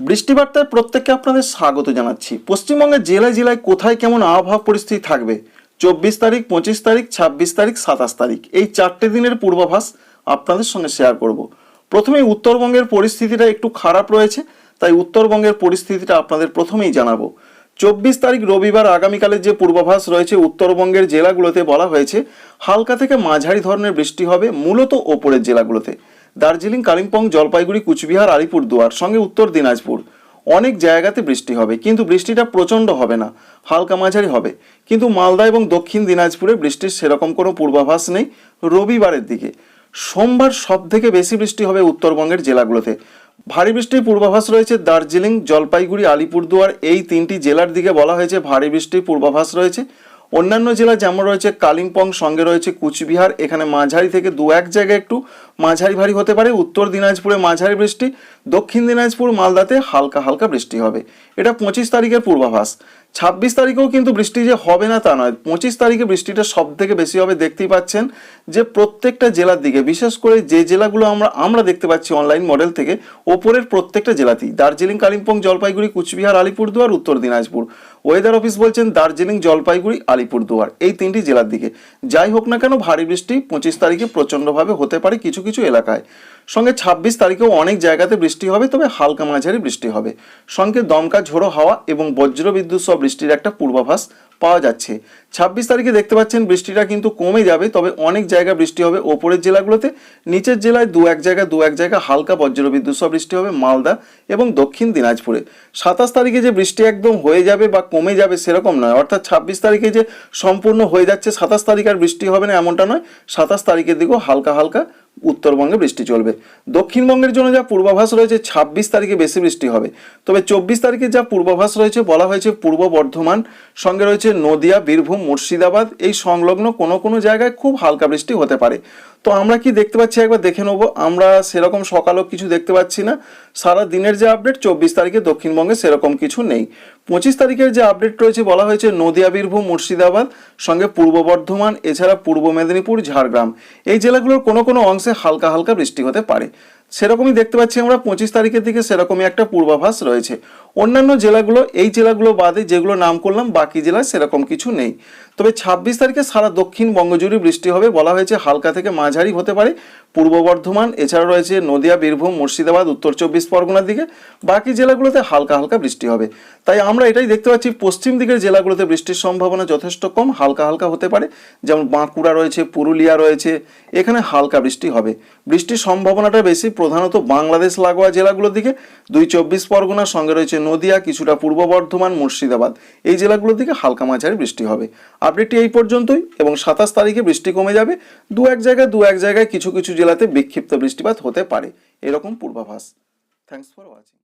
বৃষ্টিবার্তায় প্রত্যেককে আপনাদের স্বাগত জানাচ্ছি। পশ্চিমবঙ্গের জেলায় জেলায় কোথায় কেমন আবহাওয়া পরিস্থিতি থাকবে? চব্বিশ তারিখ, পঁচিশ তারিখ, ছাব্বিশ তারিখ, সাতাশ তারিখ। এই চারটে দিনের পূর্বাভাস আপনাদের সঙ্গে শেয়ার করব। প্রথমেই উত্তরবঙ্গের পরিস্থিতিটা একটু খারাপ রয়েছে, তাই উত্তরবঙ্গের পরিস্থিতিটা আপনাদের প্রথমেই জানাব। চব্বিশ তারিখ রবিবার আগামীকালের যে পূর্বাভাস রয়েছে উত্তরবঙ্গের জেলাগুলোতে বলা হয়েছে, হালকা থেকে মাঝারি ধরনের বৃষ্টি হবে, মূলত ওপরের জেলাগুলোতে। দার্জিলিং, কালিম্পং, জলপাইগুড়ি, কুচবিহার, আলিপুরদুয়ার, সঙ্গে উত্তর দিনাজপুর। অনেক জায়গাতে বৃষ্টি হবে, কিন্তু বৃষ্টিটা প্রচণ্ড হবে না, হালকা মাঝারি হবে। কিন্তু মালদা এবং দক্ষিণ দিনাজপুরে বৃষ্টির সেরকম কোনো পূর্বাভাস নেই রবিবারের দিকে। সোমবার সব থেকে বেশি বৃষ্টি হবে উত্তরবঙ্গের জেলাগুলোতে। ভারী বৃষ্টির পূর্বাভাস রয়েছে দার্জিলিং, জলপাইগুড়ি, আলিপুরদুয়ার, এই তিনটি জেলার দিকে বলা হয়েছে ভারী বৃষ্টির পূর্বাভাস রয়েছে। অন্যান্য জেলা যেমন রয়েছে কালিম্পং, সঙ্গে রয়েছে কুচবিহার, এখানে মাঝারি থেকে দু এক জায়গায় একটু মাঝারি ভারী হতে পারে। উত্তর দিনাজপুরে মাঝারি বৃষ্টি, দক্ষিণ দিনাজপুর মালদাতে হালকা হালকা বৃষ্টি হবে। এটা পঁচিশ তারিখের পূর্বাভাস। ছাব্বিশ তারিখেও কিন্তু বৃষ্টি যে হবে না তা নয়। পঁচিশ তারিখে বৃষ্টিটা সব থেকে বেশি হবে, দেখতেই পাচ্ছেন যে প্রত্যেকটা জেলার দিকে, বিশেষ করে যে জেলাগুলো আমরা আমরা দেখতে পাচ্ছি অনলাইন মডেল থেকে, ওপরের প্রত্যেকটা জেলাতেই, দার্জিলিং, কালিম্পং, জলপাইগুড়ি, কুচবিহার, আলিপুরদুয়ার, উত্তর দিনাজপুর। ওয়েদার অফিস বলছেন দার্জিলিং, জলপাইগুড়ি, আলিপুরদুয়ার, এই তিনটি জেলার দিকে। যাই হোক না কেন, ভারী বৃষ্টি পঁচিশ তারিখে প্রচণ্ডভাবে হতে পারে কিছু কিছু এলাকায়। সঙ্গে ছাব্বিশ তারিখেও অনেক জায়গাতে বৃষ্টি হবে, তবে হালকা মাঝারি বৃষ্টি হবে। সঙ্গে দমকা ঝোড়ো হাওয়া এবং বজ্র বিদ্যুৎ সহ বৃষ্টির একটা পূর্বাভাস পাওয়া যাচ্ছে। ছাব্বিশ তারিখে দেখতে পাচ্ছেন বৃষ্টিটা কিন্তু কমে যাবে, তবে অনেক জায়গায় বৃষ্টি হবে ওপরের জেলাগুলোতে। নিচের জেলায় দু এক জায়গায় দু এক জায়গা হালকা বজ্রবিদ্যুৎ সহ বৃষ্টি হবে মালদা এবং দক্ষিণ দিনাজপুরে। সাতাশ তারিখে যে বৃষ্টি একদম হয়ে যাবে বা কমে যাবে সেরকম নয়, অর্থাৎ ছাব্বিশ তারিখে যে সম্পূর্ণ হয়ে যাচ্ছে, সাতাশ তারিখ আর বৃষ্টি হবে না এমনটা নয়। সাতাশ তারিখের দিকেও হালকা হালকা উত্তরবঙ্গে বৃষ্টি চলবে। দক্ষিণবঙ্গের জন্য যা পূর্বাভাস রয়েছে, ছাব্বিশ তারিখে বেশি বৃষ্টি হবে। তবে চব্বিশ তারিখে যা পূর্বাভাস রয়েছে, বলা হয়েছে পূর্ব বর্ধমান, সঙ্গে রয়েছে নদিয়া, বীরভূম, মুর্শিদাবাদ, এই সংলগ্ন কোনো কোনো জায়গায় খুব হালকা বৃষ্টি হতে পারে। তো আমরা কি দেখতে পাচ্ছি? একবার দেখে নেব। আমরা সেরকম সকালও কিছু দেখতে পাচ্ছি না। সারা দিনের যে আপডেট চব্বিশ তারিখে দক্ষিণবঙ্গে সেরকম কিছু নেই। পঁচিশ তারিখের যে আপডেট রয়েছে বলা হয়েছে, নদিয়া, বীরভূম, মুর্শিদাবাদ, সঙ্গে পূর্ব বর্ধমান, এছাড়া পূর্ব মেদিনীপুর, ঝাড়গ্রাম। এই জেলাগুলোর কোনো কোনো অংশে হালকা হালকা বৃষ্টি হতে পারে। সেরকমই দেখতে পাচ্ছি আমরা, পঁচিশ তারিখের দিকে সেরকমই একটা পূর্বাভাস রয়েছে। অন্যান্য জেলাগুলো, এই জেলাগুলো বাদে যেগুলো নাম করলাম, বাকি জেলায় সেরকম কিছু নেই। তবে ছাব্বিশ তারিখে সারা দক্ষিণবঙ্গ জুড়ে বৃষ্টি হবে বলা হয়েছে। হালকা থেকে মাঝারি হতে পারে। পূর্ব বর্ধমান এছাড়া রয়েছে নদিয়া, বীরভূম, মুর্শিদাবাদ, উত্তর চব্বিশ পরগনার দিকে। বাকি জেলাগুলোতে হালকা হালকা বৃষ্টি হবে। তাই আমরা এটাই দেখতে পাচ্ছি, পশ্চিম দিকের জেলাগুলোতে বৃষ্টির সম্ভাবনা যথেষ্ট কম, হালকা হালকা হতে পারে। যেমন বাঁকুড়া রয়েছে, পুরুলিয়া রয়েছে, এখানে হালকা বৃষ্টি হবে। বৃষ্টির সম্ভাবনাটা বেশি, প্রধানত বাংলাদেশ লাগোয়া জেলাগুলোর দিকে। দুই চব্বিশ পরগনার সঙ্গে রয়েছে নদিয়া, কিছুটা পূর্ব বর্ধমান, মুর্শিদাবাদ। এই জেলাগুলোর দিকে হালকা মাঝারি বৃষ্টি হবে। আপডেটটি এই পর্যন্তই এবং সাতাশ তারিখে বৃষ্টি কমে যাবে। দু এক জায়গায়, দু এক জায়গায় কিছু কিছু জেলাতে বিক্ষিপ্ত বৃষ্টিপাত হতে পারে। এরকম পূর্বাভাস। Thanks for watching